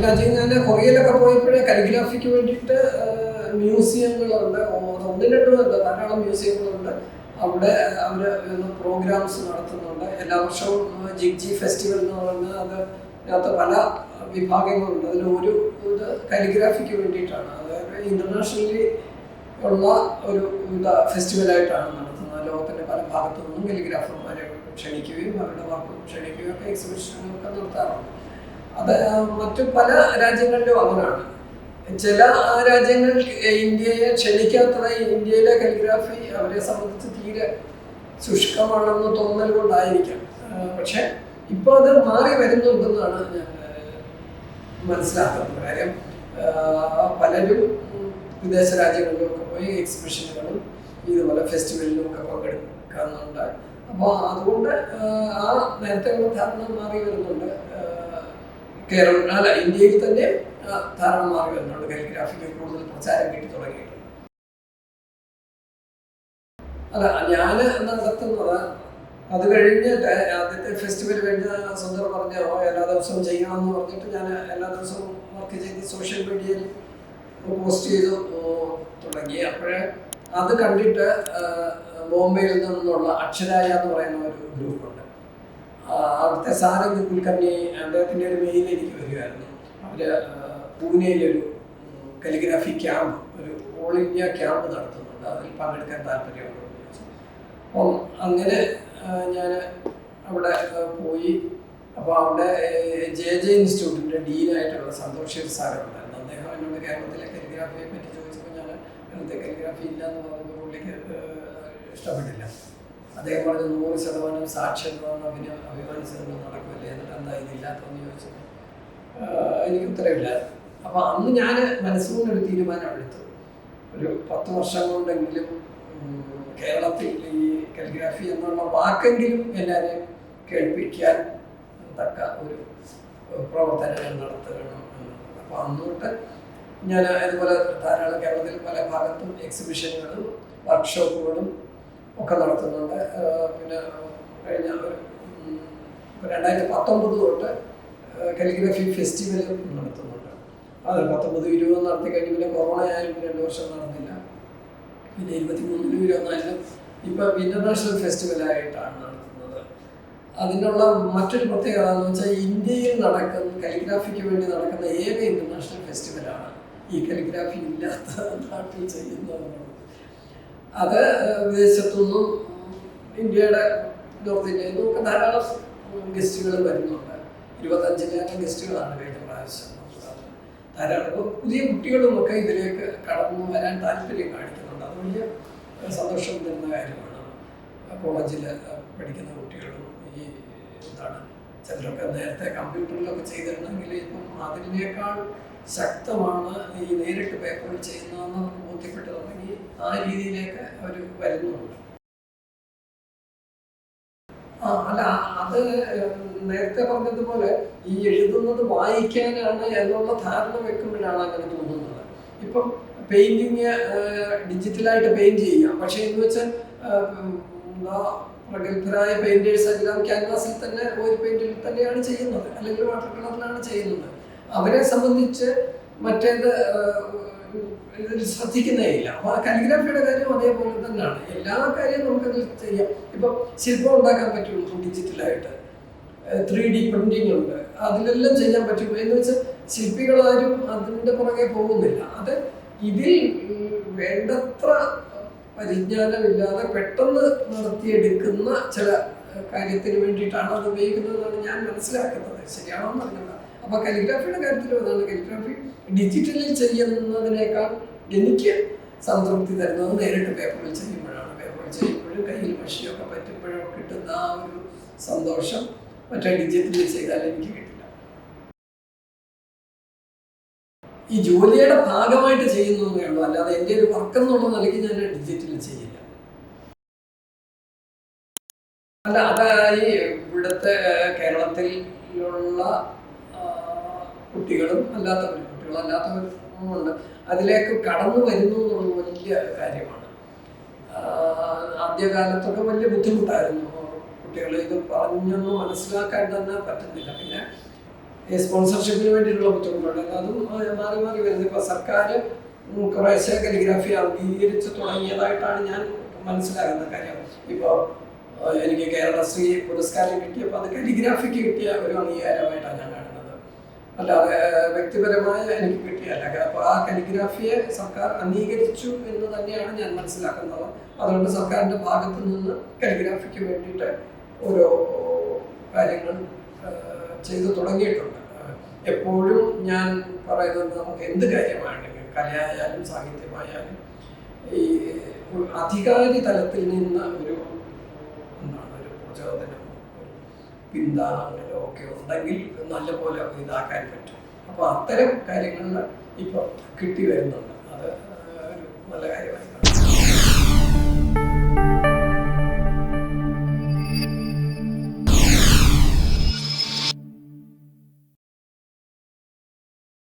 രാജ്യങ്ങൾ ഞാൻ കൊറിയയിലൊക്കെ പോയപ്പോഴേ കലിഗ്രാഫിക്ക് വേണ്ടിയിട്ട് മ്യൂസിയങ്ങളുണ്ട്. ഒന്നും അല്ല ധാരാളം മ്യൂസിയങ്ങളുണ്ട്. അവിടെ അവർ പ്രോഗ്രാംസ് നടത്തുന്നുണ്ട്. എല്ലാ വർഷവും ജിഗ്ജി ഫെസ്റ്റിവൽ എന്ന് പറയുന്നത് അത് അതിനകത്ത് പല വിഭാഗങ്ങളുണ്ട്. അതിൽ ഒരു ഇത് കലിഗ്രാഫിക്ക് വേണ്ടിയിട്ടാണ്. അതായത് ഇന്റർനാഷണലി ഉള്ള ഒരു ഫെസ്റ്റിവലായിട്ടാണ് നടത്തുന്നത്. ലോകത്തിന്റെ പല ഭാഗത്തു നിന്നും കലിഗ്രാഫർമാരെ ക്ഷണിക്കുകയും അവരുടെ വർക്കും ക്ഷണിക്കുകയും ഒക്കെ എക്സിബിഷനുകളൊക്കെ നടത്താറുണ്ട്. അത് മറ്റു പല രാജ്യങ്ങളിലും അങ്ങനെയാണ്. ചില രാജ്യങ്ങൾ ഇന്ത്യയെ ക്ഷണിക്കാത്തതായി ഇന്ത്യയിലെ കലിഗ്രാഫി അവരെ സംബന്ധിച്ച് തീരെ ശുഷ്കമാണെന്ന് തോന്നൽ കൊണ്ടായിരിക്കാം. പക്ഷെ ഇപ്പോൾ അത് മാറി വരുന്നുണ്ടെന്നാണ് ഞാൻ മനസ്സിലാക്കുന്നത്. കാര്യം പലരും വിദേശ രാജ്യങ്ങളിലൊക്കെ പോയി എക്സിബിഷനുകളും ഇതുപോലെ ഫെസ്റ്റിവലിലും ഒക്കെ പങ്കെടുക്കുന്നുണ്ട് അപ്പോൾ അതുകൊണ്ട് ആ, നേരത്തെയുള്ള നേരത്തെ ധാരണ മാറി വരുന്നുണ്ട്. കേരളം അല്ല ഇന്ത്യയിൽ തന്നെ ധാരാളം വരുന്നുണ്ട് കാലിഗ്രാഫിക്ക് കൂടുതൽ പ്രചാരം കിട്ടി തുടങ്ങിയിട്ടുണ്ട്. അല്ല ഞാൻ നടത്തുന്നത് അത് കഴിഞ്ഞ് ആദ്യത്തെ ഫെസ്റ്റിവൽ കഴിഞ്ഞ സുന്ദർ പറഞ്ഞ "ഓ, എല്ലാ ദിവസവും ചെയ്യണമെന്ന് പറഞ്ഞിട്ട് ഞാൻ എല്ലാ ദിവസവും വർക്ക് ചെയ്ത് സോഷ്യൽ മീഡിയയിൽ പോസ്റ്റ് ചെയ്തു. തുടങ്ങി. അപ്പോഴേ അത് കണ്ടിട്ട് ബോംബെയിൽ നിന്നുള്ള അക്ഷരായ എന്ന് പറയുന്ന ഒരു ഗ്രൂപ്പുണ്ട് അവിടുത്തെ സാരംഗ് കുൽക്കർണി അദ്ദേഹത്തിന്റെ ഒരു മെയിൽ എനിക്ക് വരികയായിരുന്നു അവർ പൂനെയിലൊരു കലിഗ്രാഫി ക്യാമ്പ് ഒരു ഓൾ ഇന്ത്യ ക്യാമ്പ് നടത്തുന്നുണ്ട്. അതിൽ പങ്കെടുക്കാൻ താല്പര്യമുണ്ട്. അപ്പം അങ്ങനെ ഞാൻ അവിടെ പോയി. അപ്പോൾ അവിടെ ജെ ജെ ഇൻസ്റ്റിറ്റ്യൂട്ടിന്റെ ഡീനായിട്ടുള്ള സന്തോഷ് സാറുണ്ടായിരുന്നു. അദ്ദേഹം എന്നോട് കേരളത്തിലെ കലിഗ്രാഫിയെ പറ്റി ചോദിച്ചപ്പോൾ ഞാൻ കേരളത്തെ കലിഗ്രാഫി ഇല്ല എന്ന് പറഞ്ഞപ്പോൾ ഇഷ്ടപ്പെട്ടില്ല. അദ്ദേഹം പറഞ്ഞു നൂറ് ശതമാനം സാക്ഷ്യങ്ങളൊന്നും അഭിന അഭിമാനിച്ചതൊന്നും നടക്കില്ല എന്നിട്ട് എന്താ ഇതില്ലാത്തതെന്ന് ചോദിച്ചു എനിക്ക് ഉത്തരവില്ല അപ്പോൾ അന്ന് ഞാൻ മനസ്സുകൊണ്ട് ഒരു തീരുമാനം എടുത്തു ഒരു പത്ത് വർഷം കൊണ്ടെങ്കിലും കേരളത്തിൽ ഈ കലിഗ്രാഫി എന്നുള്ള വാക്കെങ്കിലും എല്ലാവരെയും കേൾപ്പിക്കാൻ തക്ക ഒരു പ്രവർത്തനങ്ങൾ നടത്തണം അപ്പോൾ അന്നോട്ട് ഞാൻ അതുപോലെ ധാരാളം കേരളത്തിൽ പല ഭാഗത്തും എക്സിബിഷനുകളും വർക്ക്ഷോപ്പുകളും ഒക്കെ നടത്തുന്നുണ്ട്. പിന്നെ കഴിഞ്ഞ രണ്ടായിരത്തി പത്തൊമ്പത് തൊട്ട് കലിഗ്രഫി ഫെസ്റ്റിവലും നടത്തുന്നുണ്ട്. അത് പത്തൊമ്പത് ഇരുപത് നടത്തി കഴിഞ്ഞ് പിന്നെ കൊറോണ ആയാലും രണ്ട് വർഷം നടന്നില്ല. പിന്നെ ഇരുപത്തി മൂന്നിലും ഇരുപത്തിനാലിലും ഇപ്പം ഇന്റർനാഷണൽ ഫെസ്റ്റിവലായിട്ടാണ് നടത്തുന്നത്. അതിനുള്ള മറ്റൊരു പ്രത്യേകത എന്ന് വെച്ചാൽ ഇന്ത്യയിൽ നടക്കുന്ന കലിഗ്രാഫിക്ക് വേണ്ടി നടക്കുന്ന ഏക ഇന്റർനാഷണൽ ഫെസ്റ്റിവലാണ് ഈ കലിഗ്രാഫി ഇല്ലാത്ത നാട്ടിൽ ചെയ്യുന്നത് അത് വിദേശത്തുനിന്നും ഇന്ത്യയുടെ നോർത്ത് ഇന്ത്യയിൽ നിന്നും ഒക്കെ ധാരാളം ഗസ്റ്റുകൾ വരുന്നുണ്ട്. ഇരുപത്തഞ്ചിലേറെ ഗസ്റ്റുകളാണ് കഴിഞ്ഞ പ്രാവശ്യം ധാരാളം പുതിയ കുട്ടികളും ഒക്കെ ഇതിലേക്ക് കടന്നു വരാൻ താല്പര്യം കാണിക്കുന്നുണ്ട്. അത് വലിയ സന്തോഷം തരുന്ന കാര്യമാണ്. കോളേജിൽ പഠിക്കുന്ന കുട്ടികളും ഈ എന്താണ് ചിലരൊക്കെ നേരത്തെ കമ്പ്യൂട്ടറിലൊക്കെ ചെയ്തിരുന്നെങ്കിൽ ഇപ്പം അതിനേക്കാൾ ശക്തമാണ് ഈ നേരിട്ട് പേപ്പറിൽ ചെയ്യുന്നതെന്ന് നമുക്ക് ബോധ്യപ്പെട്ട് തുടങ്ങി ആ രീതിയിലേക്ക് അവർ വരുന്നുണ്ട്. ആ അല്ല അത് നേരത്തെ പറഞ്ഞതുപോലെ ഈ എഴുതുന്നത് വായിക്കാനാണ് എന്നുള്ള ധാരണ വെക്കുമ്പോഴാണ് അങ്ങനെ തോന്നുന്നത്. ഇപ്പം പെയിന്റിങ് ഡിജിറ്റലായിട്ട് പെയിന്റ് ചെയ്യാം. പക്ഷെ എന്ന് വെച്ചാൽ പ്രഗത്ഭരായ പെയിന്റേഴ്സ് എല്ലാം ക്യാൻവാസിൽ തന്നെ ഓയിൽ പെയിന്റിൽ തന്നെയാണ് ചെയ്യുന്നത്. അല്ലെങ്കിൽ വാട്ടർ കളറിലാണ് ചെയ്യുന്നത്. അവരെ സംബന്ധിച്ച് മറ്റേത് ശ്രദ്ധിക്കുന്നേയില്ല. ആ കലിഗ്രാഫിയുടെ കാര്യം അതേപോലെ തന്നെയാണ്. എല്ലാ കാര്യവും നമുക്കതിൽ ചെയ്യാം. ഇപ്പം ശില്പം ഉണ്ടാക്കാൻ പറ്റും ഡിജിറ്റലായിട്ട് ത്രീ ഡി പ്രിന്റിംഗ് ഉണ്ട്. അതിലെല്ലാം ചെയ്യാൻ പറ്റും. എന്ന് വെച്ചാൽ ശില്പികളാരും അതിന്റെ പുറകെ പോകുന്നില്ല. അത് ഇതിൽ വേണ്ടത്ര പരിജ്ഞാനമില്ലാതെ പെട്ടെന്ന് നടത്തിയെടുക്കുന്ന ചില കാര്യത്തിന് വേണ്ടിയിട്ടാണ് അത് ഉപയോഗിക്കുന്നതെന്നാണ് ഞാൻ മനസ്സിലാക്കുന്നത്. ശരിയാണോ എന്ന് അറിഞ്ഞില്ല അപ്പോൾ കലിഗ്രാഫിയുടെ കാര്യത്തിലും അതാണ്. കലിഗ്രാഫി ഡിജിറ്റലിൽ ചെയ്യുന്നതിനേക്കാൾ എനിക്ക് സംതൃപ്തി തരുന്നത് നേരിട്ട് പേപ്പറിൽ ചെയ്യുമ്പോഴാണ്. പേപ്പറിൽ ചെയ്യുമ്പോഴും കയ്യിൽ മഷിയൊക്കെ പറ്റുമ്പോഴും കിട്ടുന്ന ആ ഒരു സന്തോഷം മറ്റേ ഡിജിറ്റലിൽ ചെയ്താൽ എനിക്ക് കിട്ടില്ല. ഈ ജോലിയുടെ ഭാഗമായിട്ട് ചെയ്യുന്നു ഉള്ളൂ. അല്ലാതെ എന്റെ ഒരു വർക്ക് എന്നുള്ള നിലയ്ക്ക് ഞാൻ ഡിജിറ്റലിൽ ചെയ്യില്ല. അല്ല അത് ഈ ഇവിടുത്തെ കേരളത്തിലുള്ള കുട്ടികളും അല്ലാത്തവരും കുട്ടികളല്ലാത്തവരും ഉണ്ട്. അതിലേക്ക് കടന്നു വരുന്നു എന്നുള്ളത് വലിയ കാര്യമാണ്. ആദ്യകാലത്തൊക്കെ വലിയ ബുദ്ധിമുട്ടായിരുന്നു. കുട്ടികളെ ഇത് പറഞ്ഞൊന്നും മനസ്സിലാക്കാൻ തന്നെ പറ്റുന്നില്ല. പിന്നെ ഈ സ്പോൺസർഷിപ്പിന് വേണ്ടിയിട്ടുള്ള ബുദ്ധിമുട്ടുണ്ട്. അതും മാറി മാറി വരുന്നത് ഇപ്പോൾ സർക്കാർ കുറേശ്ശെ കലിഗ്രാഫി അംഗീകരിച്ച് തുടങ്ങിയതായിട്ടാണ് ഞാൻ മനസ്സിലാകുന്ന കാര്യം. ഇപ്പോൾ എനിക്ക് കേരളശ്രീ പുരസ്കാരം കിട്ടിയപ്പോൾ അത് കലിഗ്രാഫിക്ക് കിട്ടിയ ഒരു അംഗീകാരമായിട്ടാണ് ഞാൻ അല്ലാതെ വ്യക്തിപരമായ എനിക്ക് കിട്ടിയല്ല അപ്പോൾ ആ കലിഗ്രാഫിയെ സർക്കാർ അംഗീകരിച്ചു എന്ന് തന്നെയാണ് ഞാൻ മനസ്സിലാക്കുന്നത്. അതുകൊണ്ട് സർക്കാരിന്റെ ഭാഗത്ത് നിന്ന് കലിഗ്രാഫിക്ക് വേണ്ടിയിട്ട് ഓരോ കാര്യങ്ങൾ ചെയ്തു തുടങ്ങിയിട്ടുണ്ട്. എപ്പോഴും ഞാൻ പറയുന്നത് നമുക്ക് എന്ത് കാര്യമാണെങ്കിലും കലയായാലും സാഹിത്യമായാലും ഈ അധികാരി തലത്തിൽ നിന്ന് ഒരു പിന്താണല്ലോ ഒക്കെ ഉണ്ടെങ്കിൽ നല്ലപോലെ ഇതാക്കാൻ പറ്റും. അപ്പോൾ അത്തരം കാര്യങ്ങളിൽ ഇപ്പോൾ കിട്ടി വരുന്നുണ്ട്. അത് ഒരു നല്ല കാര്യമാണ്.